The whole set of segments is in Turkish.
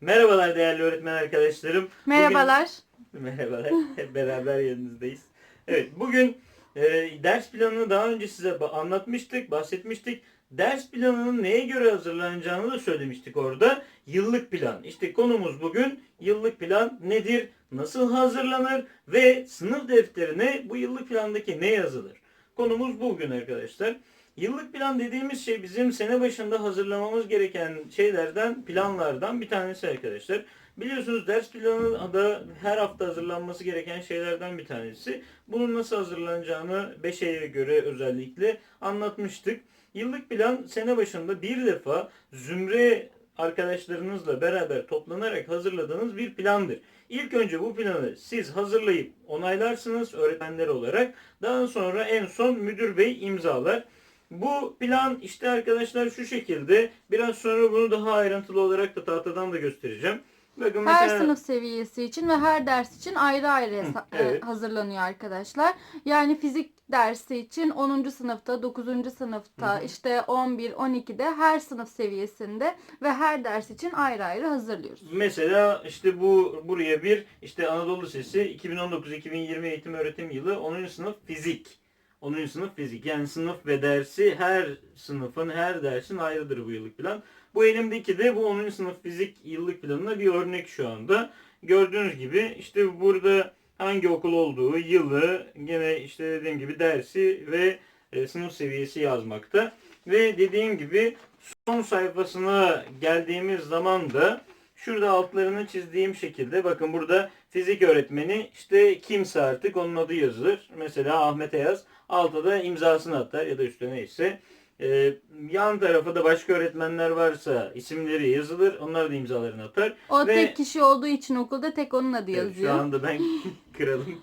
Merhabalar değerli öğretmen arkadaşlarım. Merhabalar. Bugün... Merhabalar. Hep beraber yanınızdayız. Evet bugün e, ders planını daha önce size anlatmıştık, bahsetmiştik. Ders planının neye göre hazırlanacağını da söylemiştik orada. Yıllık plan. İşte konumuz bugün yıllık plan nedir, nasıl hazırlanır ve sınıf defterine bu yıllık plandaki ne yazılır? Konumuz bugün arkadaşlar. Yıllık plan dediğimiz şey bizim sene başında hazırlamamız gereken şeylerden, planlardan bir tanesi arkadaşlar. Biliyorsunuz ders planı da her hafta hazırlanması gereken şeylerden bir tanesi. Bunun nasıl hazırlanacağını 5E'ye göre özellikle anlatmıştık. Yıllık plan sene başında bir defa zümre arkadaşlarınızla beraber toplanarak hazırladığınız bir plandır. İlk önce bu planı siz hazırlayıp onaylarsınız öğretmenler olarak. Daha sonra en son müdür bey imzalar. Bu plan işte arkadaşlar şu şekilde. Biraz sonra bunu daha ayrıntılı olarak da tahtadan da göstereceğim. Bakın Her mesela sınıf seviyesi için ve her ders için ayrı ayrı evet. e, hazırlanıyor arkadaşlar. Yani fizik dersi için 10. sınıfta, 9. sınıfta, Hı hı. işte 11, 12'de her sınıf seviyesinde ve her ders için ayrı ayrı hazırlıyoruz. Mesela işte bu buraya bir işte Anadolu Lisesi 2019-2020 eğitim öğretim yılı 10. sınıf fizik. 10. sınıf fizik. Yani sınıf ve dersi her sınıfın her dersin ayrıdır bu yıllık plan. Bu elimdeki de bu 10. sınıf fizik yıllık planına bir örnek şu anda. Gördüğünüz gibi işte burada hangi okul olduğu, yılı, gene işte dediğim gibi dersi ve e, sınıf seviyesi yazmakta. Ve dediğim gibi son sayfasına geldiğimiz zaman da şurada altlarını çizdiğim şekilde bakın burada fizik öğretmeni işte kimse artık onun adı yazılır. Mesela Ahmet Ayaz altta da imzasını atar ya da üstüne neyse. Ee, yan tarafa da başka öğretmenler varsa isimleri yazılır. Onlar da imzalarını atar. O Ve- tek kişi olduğu için okulda tek onun adı Evet, yazıyor. şu anda ben kralım.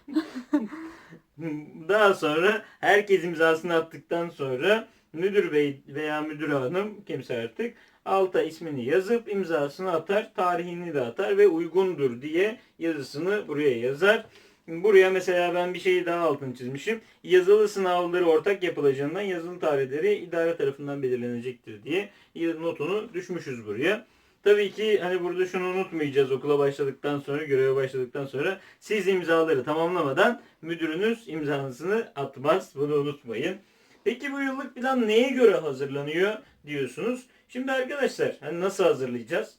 Daha sonra herkes imzasını attıktan sonra müdür bey veya müdür hanım kimse artık alta ismini yazıp imzasını atar, tarihini de atar ve uygundur diye yazısını buraya yazar. Buraya mesela ben bir şeyi daha altını çizmişim. Yazılı sınavları ortak yapılacağından yazılı tarihleri idare tarafından belirlenecektir diye notunu düşmüşüz buraya. Tabii ki hani burada şunu unutmayacağız okula başladıktan sonra, göreve başladıktan sonra siz imzaları tamamlamadan müdürünüz imzasını atmaz. Bunu unutmayın. Peki bu yıllık plan neye göre hazırlanıyor diyorsunuz. Şimdi arkadaşlar hani nasıl hazırlayacağız?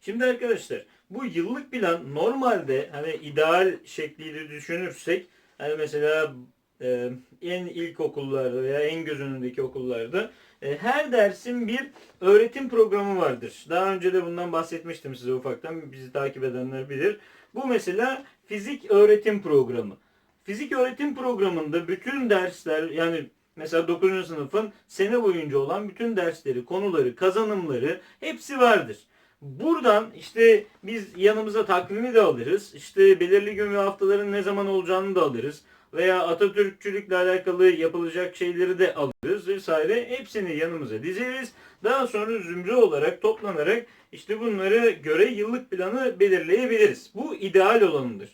Şimdi arkadaşlar bu yıllık plan normalde hani ideal şekliyle düşünürsek hani mesela e, en ilk okullarda veya en göz önündeki okullarda e, her dersin bir öğretim programı vardır. Daha önce de bundan bahsetmiştim size ufaktan. Bizi takip edenler bilir. Bu mesela fizik öğretim programı. Fizik öğretim programında bütün dersler yani mesela 9. sınıfın sene boyunca olan bütün dersleri, konuları, kazanımları hepsi vardır. Buradan işte biz yanımıza takvimi de alırız. İşte belirli gün ve haftaların ne zaman olacağını da alırız. Veya Atatürkçülükle alakalı yapılacak şeyleri de alırız vesaire. Hepsini yanımıza dizeriz. Daha sonra zümre olarak toplanarak işte bunlara göre yıllık planı belirleyebiliriz. Bu ideal olanıdır.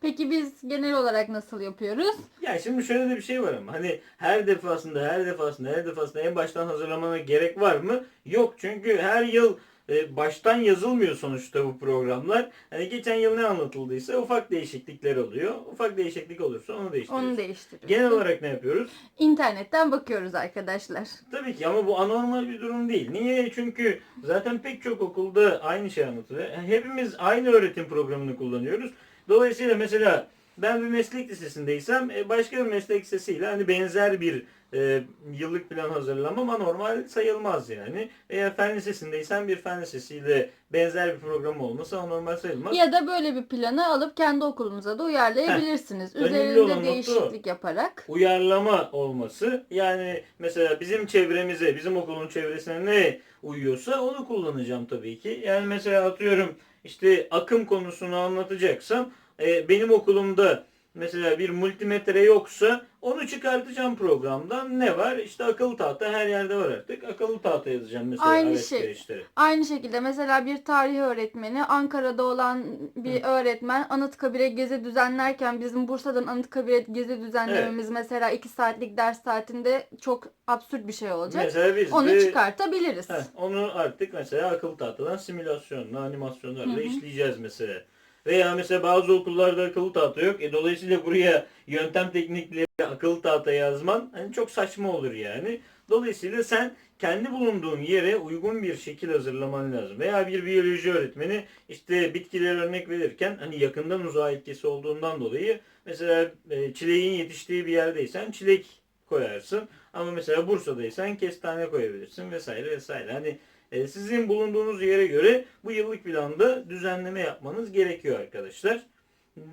Peki biz genel olarak nasıl yapıyoruz? Ya şimdi şöyle de bir şey var ama hani her defasında her defasında her defasında en baştan hazırlamana gerek var mı? Yok çünkü her yıl e, baştan yazılmıyor sonuçta bu programlar. Hani geçen yıl ne anlatıldıysa ufak değişiklikler oluyor. Ufak değişiklik olursa onu değiştiriyoruz. Onu değiştiriyoruz. Genel olarak ne yapıyoruz? İnternetten bakıyoruz arkadaşlar. Tabii ki ama bu anormal bir durum değil. Niye? Çünkü zaten pek çok okulda aynı şey anlatılıyor. Hepimiz aynı öğretim programını kullanıyoruz. Dolayısıyla mesela ben bir meslek lisesindeysem e, başka bir meslek lisesiyle hani benzer bir e, yıllık plan hazırlamam anormal sayılmaz yani. Eğer fen lisesindeysen bir fen lisesiyle benzer bir program olması anormal sayılmaz. Ya da böyle bir planı alıp kendi okulunuza da uyarlayabilirsiniz. Olan Üzerinde değişiklik yaparak. uyarlama olması. Yani mesela bizim çevremize, bizim okulun çevresine ne uyuyorsa onu kullanacağım tabii ki. Yani mesela atıyorum işte akım konusunu anlatacaksam e, benim okulumda mesela bir multimetre yoksa onu çıkartacağım programdan. Ne var? İşte akıllı tahta her yerde var artık. Akıllı tahta yazacağım mesela Aynı şey. gereçleri. Aynı şekilde mesela bir tarih öğretmeni Ankara'da olan bir öğretmen Anıtkabir'e gezi düzenlerken bizim Bursa'dan Anıtkabir'e gezi düzenlememiz mesela 2 saatlik ders saatinde çok absürt bir şey olacak. Mesela biz Onu de çıkartabiliriz. Heh, onu artık mesela akıllı tahtadan simülasyonla, animasyonlarla Hı hı. işleyeceğiz mesela. Veya mesela bazı okullarda akıllı tahta yok. E, dolayısıyla buraya yöntem teknikleri akıllı tahta yazman hani çok saçma olur yani. Dolayısıyla sen kendi bulunduğun yere uygun bir şekil hazırlaman lazım. Veya bir biyoloji öğretmeni işte bitkiler örnek verirken hani yakından uzağa etkisi olduğundan dolayı mesela e, çileğin yetiştiği bir yerdeysen çilek koyarsın. Ama mesela Bursa'daysan kestane koyabilirsin vesaire vesaire. Hani e, sizin bulunduğunuz yere göre bu yıllık planda düzenleme yapmanız gerekiyor arkadaşlar.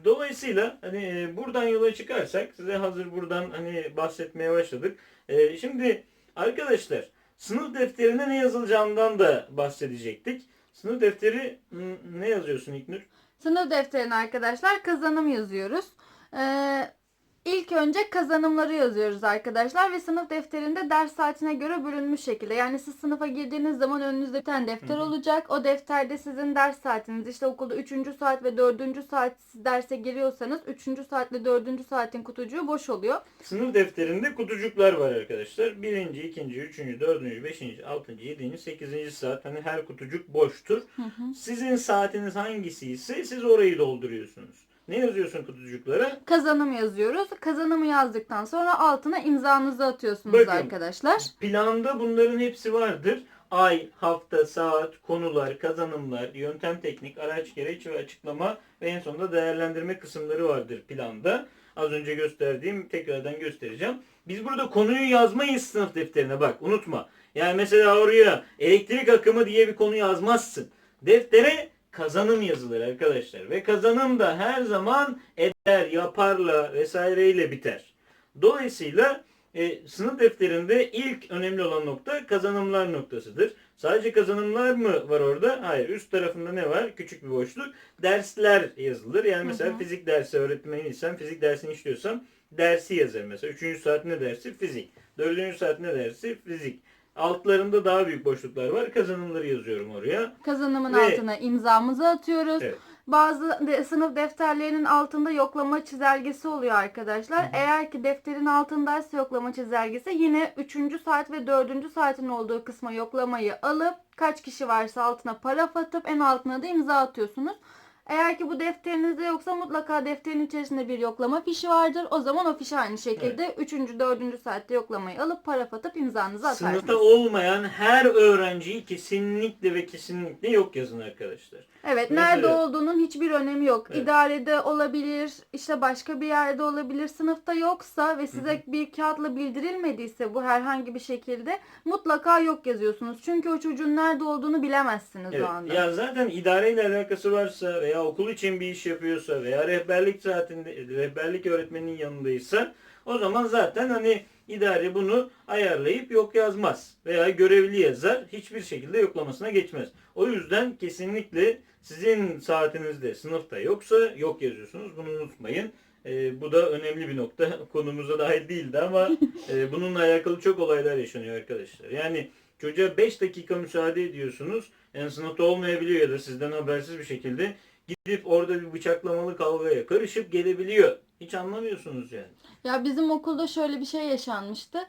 Dolayısıyla hani e, buradan yola çıkarsak size hazır buradan hani bahsetmeye başladık. E, şimdi arkadaşlar sınıf defterine ne yazılacağından da bahsedecektik. Sınıf defteri ne yazıyorsun İknur? Sınıf defterine arkadaşlar kazanım yazıyoruz. Ee, ilk önce kazanımları yazıyoruz arkadaşlar ve sınıf defterinde ders saatine göre bölünmüş şekilde. Yani siz sınıfa girdiğiniz zaman önünüzde bir tane defter Hı hı. olacak. O defterde sizin ders saatiniz işte okulda 3. saat ve 4. saat siz derse giriyorsanız 3. saat ve 4. saatin kutucuğu boş oluyor. Sınıf defterinde kutucuklar var arkadaşlar. Birinci, ikinci, üçüncü, dördüncü, beşinci, altıncı, yedinci, sekizinci saat. Hani her kutucuk boştur. Hı hı. Sizin saatiniz hangisi ise siz orayı dolduruyorsunuz. Ne yazıyorsun kutucuklara? Kazanım yazıyoruz. Kazanımı yazdıktan sonra altına imzanızı atıyorsunuz Bakın. arkadaşlar. Planda bunların hepsi vardır. Ay, hafta, saat, konular, kazanımlar, yöntem teknik, araç gereç ve açıklama ve en sonunda değerlendirme kısımları vardır planda. Az önce gösterdiğim tekrardan göstereceğim. Biz burada konuyu yazmayız sınıf defterine bak unutma. Yani mesela oraya elektrik akımı diye bir konu yazmazsın. Deftere kazanım yazılır arkadaşlar. Ve kazanım da her zaman eder, yaparla vesaireyle biter. Dolayısıyla e, sınıf defterinde ilk önemli olan nokta kazanımlar noktasıdır. Sadece kazanımlar mı var orada? Hayır. Üst tarafında ne var? Küçük bir boşluk. Dersler yazılır. Yani mesela Hı hı. fizik dersi öğretmeniysem, fizik dersini işliyorsam dersi yazar mesela. Üçüncü saat ne dersi? Fizik. Dördüncü saat ne dersi? Fizik. Altlarında daha büyük boşluklar var. Kazanımları yazıyorum oraya. Kazanımın Ve- altına imzamızı atıyoruz. Evet. Bazı de- sınıf defterlerinin altında yoklama çizelgesi oluyor arkadaşlar. Hı hı. Eğer ki defterin altındaysa yoklama çizelgesi yine 3. saat ve 4. saatin olduğu kısma yoklamayı alıp kaç kişi varsa altına paraf atıp en altına da imza atıyorsunuz. Eğer ki bu defterinizde yoksa mutlaka defterin içerisinde bir yoklama fişi vardır. O zaman o fişi aynı şekilde 3. 4. saatte yoklamayı alıp paraf atıp imzanızı atarsınız. Sınıfta olmayan her öğrenciyi kesinlikle ve kesinlikle yok yazın arkadaşlar. Evet, Mesela- nerede olduğunun hiçbir önemi yok. Evet. İdarede olabilir, işte başka bir yerde olabilir. Sınıfta yoksa ve size bir kağıtla bildirilmediyse bu herhangi bir şekilde mutlaka yok yazıyorsunuz. Çünkü o çocuğun nerede olduğunu bilemezsiniz Evet. o anda. Ya zaten idareyle alakası varsa veya okul için bir iş yapıyorsa veya rehberlik saatinde rehberlik öğretmeninin yanındaysa o zaman zaten hani idare bunu ayarlayıp yok yazmaz veya görevli yazar hiçbir şekilde yoklamasına geçmez. O yüzden kesinlikle sizin saatinizde sınıfta yoksa yok yazıyorsunuz. Bunu unutmayın. Ee, bu da önemli bir nokta. Konumuza dahil değildi ama e, bununla alakalı çok olaylar yaşanıyor arkadaşlar. Yani çocuğa 5 dakika müsaade ediyorsunuz. Yani sınıfta olmayabiliyor ya da sizden habersiz bir şekilde gidip orada bir bıçaklamalı kavgaya karışıp gelebiliyor. Hiç anlamıyorsunuz yani. Ya bizim okulda şöyle bir şey yaşanmıştı.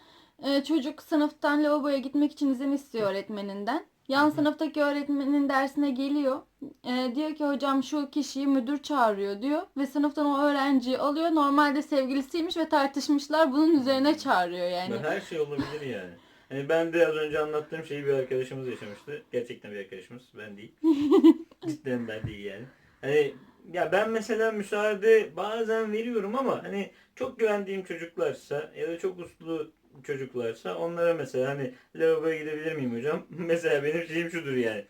Ee, çocuk sınıftan lavaboya gitmek için izin istiyor öğretmeninden. Yan sınıftaki öğretmenin dersine geliyor. Ee, diyor ki hocam şu kişiyi müdür çağırıyor diyor. Ve sınıftan o öğrenciyi alıyor. Normalde sevgilisiymiş ve tartışmışlar. Bunun üzerine çağırıyor yani. Her şey olabilir yani. Hani ben de az önce anlattığım şeyi bir arkadaşımız yaşamıştı. Gerçekten bir arkadaşımız. Ben değil. Cidden ben değil yani. Hani ya ben mesela müsaade bazen veriyorum ama hani çok güvendiğim çocuklarsa ya da çok uslu çocuklarsa onlara mesela hani lavaboya gidebilir miyim hocam? mesela benim şeyim şudur yani.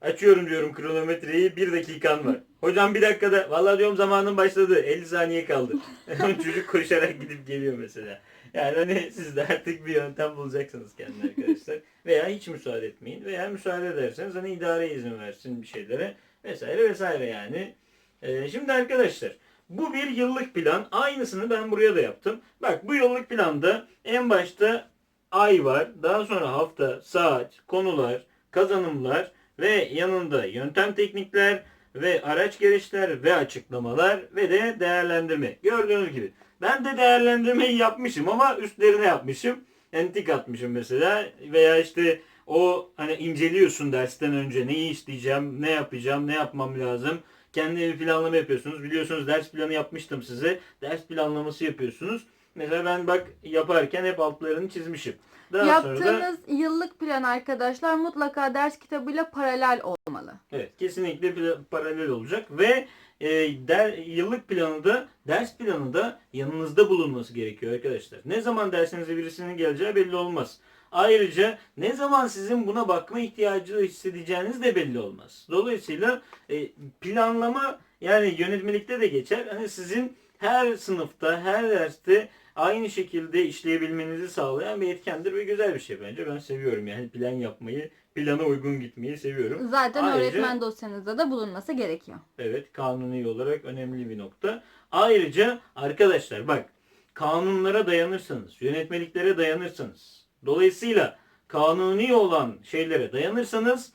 Açıyorum diyorum kronometreyi bir dakikan var. Hocam bir dakikada vallahi diyorum zamanın başladı 50 saniye kaldı. Çocuk koşarak gidip geliyor mesela. Yani hani siz de artık bir yöntem bulacaksınız kendine arkadaşlar. Veya hiç müsaade etmeyin. Veya müsaade ederseniz hani idare izin versin bir şeylere vesaire vesaire yani. Ee, şimdi arkadaşlar Bu bir yıllık plan. Aynısını ben buraya da yaptım. Bak bu yıllık planda en başta ay var. Daha sonra hafta, saat, konular, kazanımlar ve yanında yöntem teknikler ve araç gereçler ve açıklamalar ve de değerlendirme. Gördüğünüz gibi. Ben de değerlendirmeyi yapmışım ama üstlerine yapmışım. Entik atmışım mesela veya işte o hani inceliyorsun dersten önce neyi isteyeceğim, ne yapacağım, ne yapmam lazım. Kendi bir planlama yapıyorsunuz. Biliyorsunuz ders planı yapmıştım size. Ders planlaması yapıyorsunuz. Mesela ben bak yaparken hep altlarını çizmişim. Daha sonra da Yaptığınız yıllık plan arkadaşlar mutlaka ders kitabıyla paralel olmalı. Evet, kesinlikle pla- paralel olacak ve e, der, yıllık planı da ders planı da yanınızda bulunması gerekiyor arkadaşlar. Ne zaman dersinize birisinin geleceği belli olmaz. Ayrıca ne zaman sizin buna bakma ihtiyacı hissedeceğiniz de belli olmaz. Dolayısıyla e, planlama yani yönetmelikte de geçer. Hani sizin her sınıfta, her derste aynı şekilde işleyebilmenizi sağlayan bir etkendir ve güzel bir şey bence. Ben seviyorum yani plan yapmayı, plana uygun gitmeyi seviyorum. Zaten Ayrıca- öğretmen dosyanızda da bulunması gerekiyor. Evet kanuni olarak önemli bir nokta. Ayrıca arkadaşlar bak kanunlara dayanırsanız, yönetmeliklere dayanırsanız, dolayısıyla kanuni olan şeylere dayanırsanız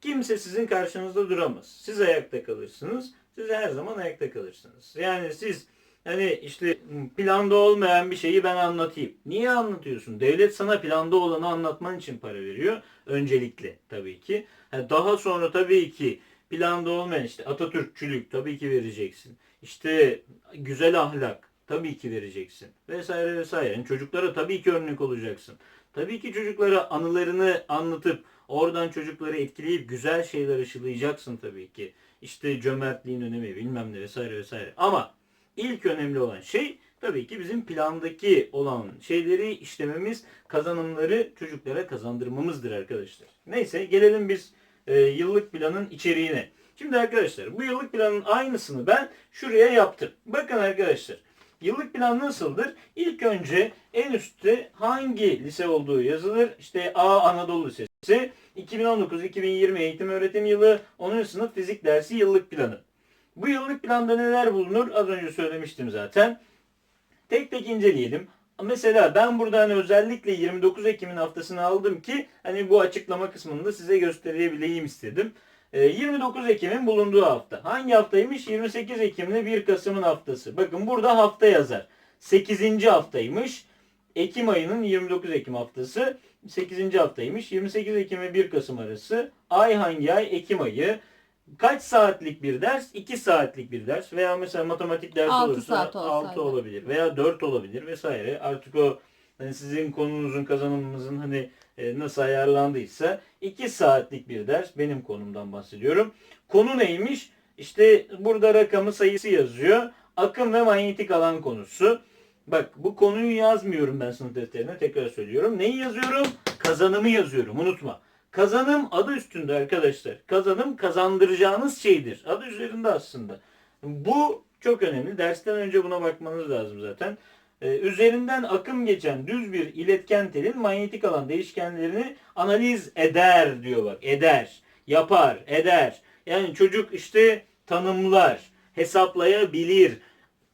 kimse sizin karşınızda duramaz. Siz ayakta kalırsınız. Siz her zaman ayakta kalırsınız. Yani siz hani işte planda olmayan bir şeyi ben anlatayım. Niye anlatıyorsun? Devlet sana planda olanı anlatman için para veriyor. Öncelikle tabii ki. Ha, Daha sonra tabii ki planda olmayan işte Atatürkçülük tabii ki vereceksin. İşte güzel ahlak tabii ki vereceksin. Vesaire vesaire. Yani çocuklara tabii ki örnek olacaksın. Tabii ki çocuklara anılarını anlatıp oradan çocukları etkileyip güzel şeyler aşılayacaksın tabii ki. İşte cömertliğin önemi bilmem ne vesaire vesaire. Ama ilk önemli olan şey tabii ki bizim plandaki olan şeyleri işlememiz, kazanımları çocuklara kazandırmamızdır arkadaşlar. Neyse gelelim biz e, yıllık planın içeriğine. Şimdi arkadaşlar bu yıllık planın aynısını ben şuraya yaptım. Bakın arkadaşlar yıllık plan nasıldır? İlk önce en üstte hangi lise olduğu yazılır. İşte A Anadolu Lisesi 2019-2020 eğitim öğretim yılı 10. sınıf fizik dersi yıllık planı. Bu yıllık planda neler bulunur? Az önce söylemiştim zaten. Tek tek inceleyelim. Mesela ben burada hani özellikle 29 Ekim'in haftasını aldım ki hani bu açıklama kısmında size gösterebileyim istedim. Ee, 29 Ekim'in bulunduğu hafta. Hangi haftaymış? 28 Ekim'le 1 Kasım'ın haftası. Bakın burada hafta yazar. 8. haftaymış. Ekim ayının 29 Ekim haftası 8. haftaymış. 28 Ekim ve 1 Kasım arası. Ay hangi ay? Ekim ayı. Kaç saatlik bir ders? 2 saatlik bir ders. Veya mesela matematik dersi Altı olursa saat olsaydı. 6 olabilir. Veya 4 olabilir vesaire. Artık o hani sizin konunuzun kazanımınızın hani e, nasıl ayarlandıysa 2 saatlik bir ders. Benim konumdan bahsediyorum. Konu neymiş? İşte burada rakamı sayısı yazıyor. Akım ve manyetik alan konusu. Bak bu konuyu yazmıyorum ben sınıf defterine tekrar söylüyorum. Neyi yazıyorum? Kazanımı yazıyorum unutma. Kazanım adı üstünde arkadaşlar. Kazanım kazandıracağınız şeydir. Adı üzerinde aslında. Bu çok önemli. Dersten önce buna bakmanız lazım zaten. Ee, üzerinden akım geçen düz bir iletken telin manyetik alan değişkenlerini analiz eder diyor bak. Eder, yapar, eder. Yani çocuk işte tanımlar, hesaplayabilir.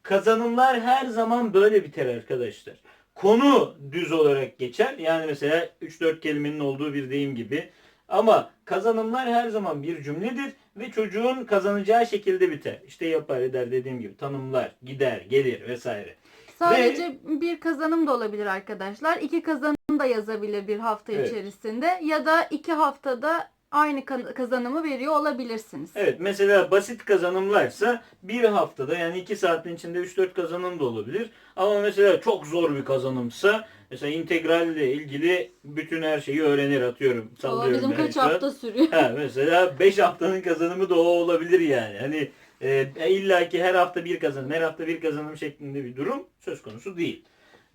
Kazanımlar her zaman böyle biter arkadaşlar. Konu düz olarak geçer. Yani mesela 3-4 kelimenin olduğu bir deyim gibi. Ama kazanımlar her zaman bir cümledir ve çocuğun kazanacağı şekilde biter. İşte yapar eder dediğim gibi tanımlar, gider, gelir vesaire. Sadece bir kazanım da olabilir arkadaşlar. İki kazanım da yazabilir bir hafta Evet. içerisinde ya da iki haftada aynı kazanımı veriyor olabilirsiniz. Evet mesela basit kazanımlarsa bir haftada yani 2 saatin içinde 3-4 kazanım da olabilir. Ama mesela çok zor bir kazanımsa mesela integralle ilgili bütün her şeyi öğrenir atıyorum. O Sallıyorum bizim yani kaç hafta sürüyor. Ha, mesela 5 haftanın kazanımı da o olabilir yani. Hani e, illa ki her hafta bir kazanım, her hafta bir kazanım şeklinde bir durum söz konusu değil.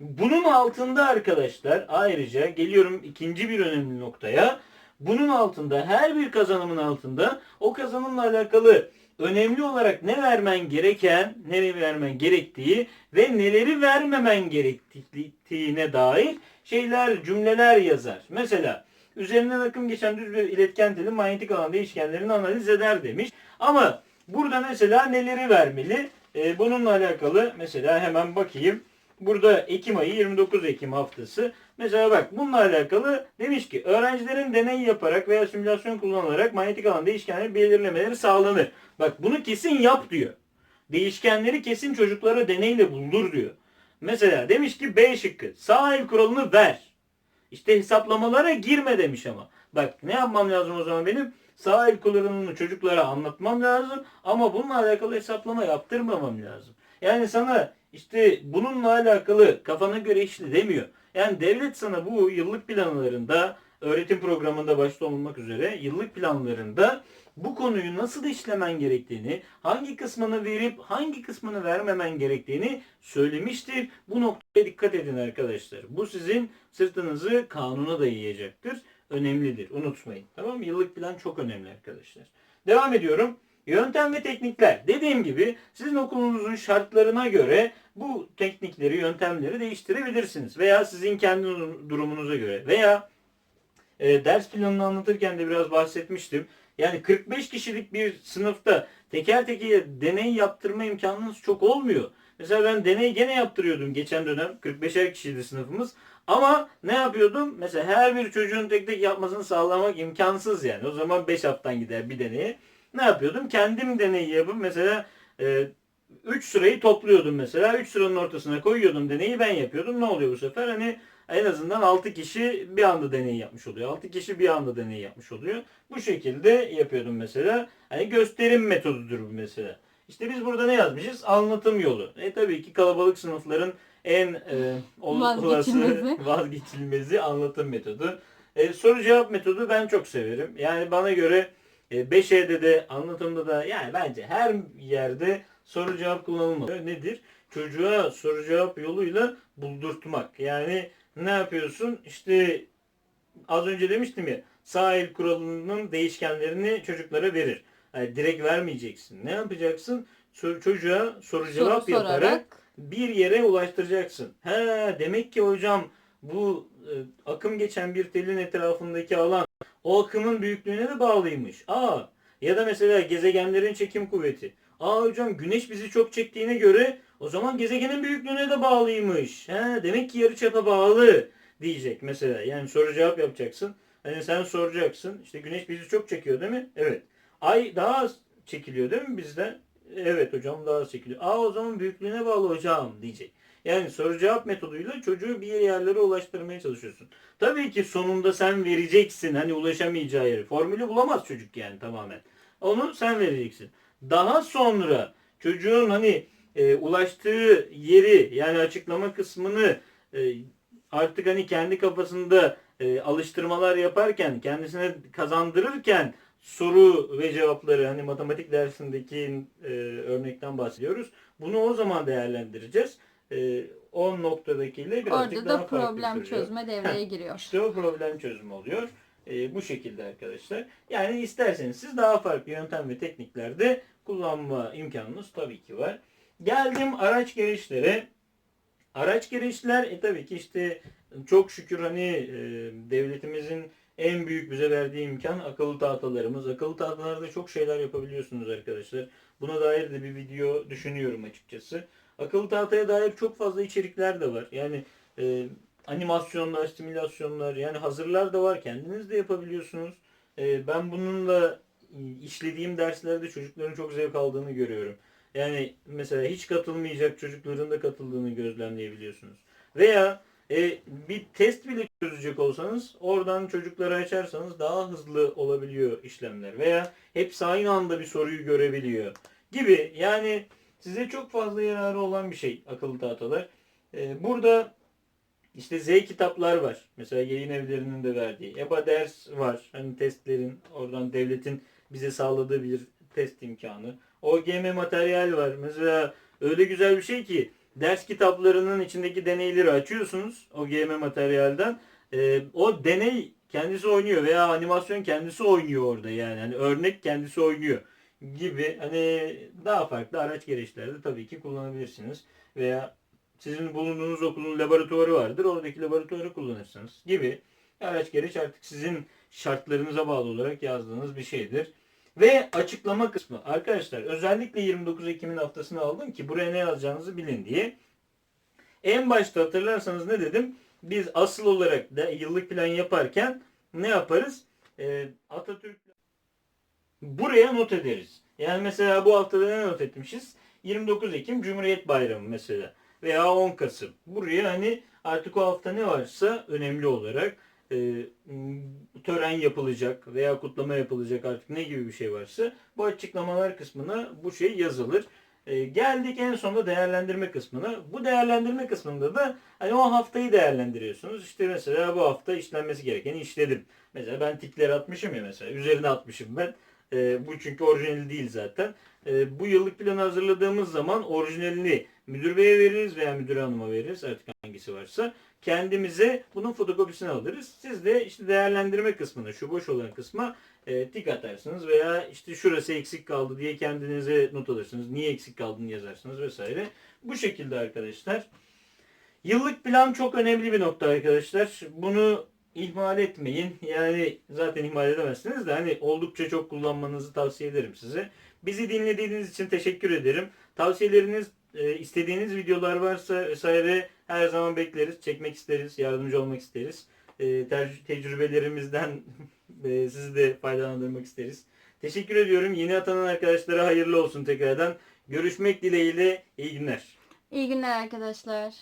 Bunun altında arkadaşlar ayrıca geliyorum ikinci bir önemli noktaya. Bunun altında her bir kazanımın altında o kazanımla alakalı önemli olarak ne vermen gereken, ne vermen gerektiği ve neleri vermemen gerektiğine dair şeyler, cümleler yazar. Mesela üzerinden akım geçen düz bir iletken telin manyetik alan değişkenlerini analiz eder demiş. Ama burada mesela neleri vermeli? E, bununla alakalı mesela hemen bakayım. Burada Ekim ayı 29 Ekim haftası. Mesela bak bununla alakalı demiş ki öğrencilerin deney yaparak veya simülasyon kullanılarak manyetik alan değişkenleri belirlemeleri sağlanır. Bak bunu kesin yap diyor. Değişkenleri kesin çocuklara deneyle buldur diyor. Mesela demiş ki B şıkkı sağ el kuralını ver. İşte hesaplamalara girme demiş ama. Bak ne yapmam lazım o zaman benim? El kullanımını çocuklara anlatmam lazım ama bununla alakalı hesaplama yaptırmamam lazım. Yani sana işte bununla alakalı kafana göre işle demiyor. Yani devlet sana bu yıllık planlarında öğretim programında başta olmak üzere yıllık planlarında bu konuyu nasıl işlemen gerektiğini, hangi kısmını verip hangi kısmını vermemen gerektiğini söylemiştir. Bu noktaya dikkat edin arkadaşlar. Bu sizin sırtınızı kanuna dayayacaktır. Önemlidir. Unutmayın. Tamam mı? Yıllık plan çok önemli arkadaşlar. Devam ediyorum. Yöntem ve teknikler. Dediğim gibi sizin okulunuzun şartlarına göre bu teknikleri, yöntemleri değiştirebilirsiniz. Veya sizin kendi durumunuza göre. Veya e, ders planını anlatırken de biraz bahsetmiştim. Yani 45 kişilik bir sınıfta teker teker deney yaptırma imkanınız çok olmuyor. Mesela ben deney gene yaptırıyordum geçen dönem. 45'er kişiydi sınıfımız. Ama ne yapıyordum? Mesela her bir çocuğun tek tek yapmasını sağlamak imkansız yani. O zaman 5 haftan gider bir deneye. Ne yapıyordum? Kendim deneyi yapıp mesela 3 sırayı topluyordum mesela. 3 sıranın ortasına koyuyordum deneyi ben yapıyordum. Ne oluyor bu sefer? Hani en azından 6 kişi bir anda deney yapmış oluyor. 6 kişi bir anda deney yapmış oluyor. Bu şekilde yapıyordum mesela. Hani gösterim metodudur bu mesela. İşte biz burada ne yazmışız? Anlatım yolu. E tabii ki kalabalık sınıfların en e, olası vazgeçilmezi anlatım metodu. E, soru cevap metodu ben çok severim. Yani bana göre e, 5E'de de anlatımda da yani bence her yerde soru cevap kullanılmalı. Nedir? Çocuğa soru cevap yoluyla buldurtmak. Yani ne yapıyorsun? İşte az önce demiştim ya sağ el kuralının değişkenlerini çocuklara verir. Yani direkt vermeyeceksin. Ne yapacaksın? Çocuğa soru cevap Soru yaparak sorarak. Bir yere ulaştıracaksın. He demek ki hocam bu e, akım geçen bir telin etrafındaki alan o akımın büyüklüğüne de bağlıymış. Aa ya da mesela gezegenlerin çekim kuvveti. Aa hocam güneş bizi çok çektiğine göre o zaman gezegenin büyüklüğüne de bağlıymış. He demek ki yarıçapa bağlı diyecek mesela. Yani soru cevap yapacaksın. Hani sen soracaksın. İşte güneş bizi çok çekiyor değil mi? Evet. Ay daha az çekiliyor değil mi bizden? Evet hocam daha çekiliyor. Aa o zaman büyüklüğüne bağlı hocam diyecek. Yani soru cevap metoduyla çocuğu bir yerlere ulaştırmaya çalışıyorsun. Tabii ki sonunda sen vereceksin hani ulaşamayacağı yeri. Formülü bulamaz çocuk yani tamamen. Onu sen vereceksin. Daha sonra çocuğun hani e, ulaştığı yeri yani açıklama kısmını e, artık hani kendi kafasında e, alıştırmalar yaparken kendisine kazandırırken soru ve cevapları hani matematik dersindeki e, örnekten bahsediyoruz. Bunu o zaman değerlendireceğiz. E, o noktadakiyle birazcık Orada daha da farklı problem sürüyor. çözme devreye giriyor. İşte o problem çözümü oluyor. E, bu şekilde arkadaşlar. Yani isterseniz siz daha farklı yöntem ve tekniklerde kullanma imkanınız tabii ki var. Geldim araç gereçlere. Araç gereçler e tabii ki işte çok şükür hani e, devletimizin en büyük bize verdiği imkan akıllı tahtalarımız. Akıllı tahtalarda çok şeyler yapabiliyorsunuz arkadaşlar. Buna dair de bir video düşünüyorum açıkçası. Akıllı tahtaya dair çok fazla içerikler de var. Yani e, animasyonlar, simülasyonlar yani hazırlar da var. Kendiniz de yapabiliyorsunuz. E, ben bununla işlediğim derslerde çocukların çok zevk aldığını görüyorum. Yani mesela hiç katılmayacak çocukların da katıldığını gözlemleyebiliyorsunuz. Veya e, bir test bile çözecek olsanız oradan çocukları açarsanız daha hızlı olabiliyor işlemler. Veya hepsi aynı anda bir soruyu görebiliyor gibi. Yani size çok fazla yararı olan bir şey akıllı tahtalar. E, burada işte Z kitaplar var. Mesela yayın evlerinin de verdiği. EBA ders var. Hani testlerin oradan devletin bize sağladığı bir test imkanı. OGM materyal var. Mesela öyle güzel bir şey ki ders kitaplarının içindeki deneyleri açıyorsunuz OGM materyalden. Ee, o deney kendisi oynuyor veya animasyon kendisi oynuyor orada yani. Hani örnek kendisi oynuyor gibi hani daha farklı araç gereçlerde tabii ki kullanabilirsiniz. Veya sizin bulunduğunuz okulun laboratuvarı vardır. Oradaki laboratuvarı kullanırsınız gibi. Araç gereç artık sizin şartlarınıza bağlı olarak yazdığınız bir şeydir. Ve açıklama kısmı. Arkadaşlar özellikle 29 Ekim'in haftasını aldım ki buraya ne yazacağınızı bilin diye. En başta hatırlarsanız ne dedim? Biz asıl olarak da yıllık plan yaparken ne yaparız? Ee, Atatürk buraya not ederiz. Yani mesela bu haftada ne not etmişiz? 29 Ekim Cumhuriyet Bayramı mesela veya 10 Kasım. Buraya hani artık o hafta ne varsa önemli olarak e, tören yapılacak veya kutlama yapılacak artık ne gibi bir şey varsa bu açıklamalar kısmına bu şey yazılır. E, geldik en sonunda değerlendirme kısmına. Bu değerlendirme kısmında da hani o haftayı değerlendiriyorsunuz. İşte mesela bu hafta işlenmesi gerekeni işledim. Mesela ben tikleri atmışım ya mesela. Üzerine atmışım ben. E, bu çünkü orijinali değil zaten. E, bu yıllık planı hazırladığımız zaman orijinalini müdür beye veririz veya müdür hanıma veririz artık hangisi varsa. Kendimize bunun fotokopisini alırız. Siz de işte değerlendirme kısmına, şu boş olan kısma e, tik atarsınız veya işte şurası eksik kaldı diye kendinize not alırsınız. Niye eksik kaldığını yazarsınız vesaire. Bu şekilde arkadaşlar. Yıllık plan çok önemli bir nokta arkadaşlar. Bunu ihmal etmeyin. Yani zaten ihmal edemezsiniz de hani oldukça çok kullanmanızı tavsiye ederim size. Bizi dinlediğiniz için teşekkür ederim. Tavsiyeleriniz, e, istediğiniz videolar varsa vesaire her zaman bekleriz. Çekmek isteriz, yardımcı olmak isteriz. E, tecrübelerimizden e, sizi de faydalandırmak isteriz. Teşekkür ediyorum. Yeni atanan arkadaşlara hayırlı olsun tekrardan. Görüşmek dileğiyle. İyi günler. İyi günler arkadaşlar.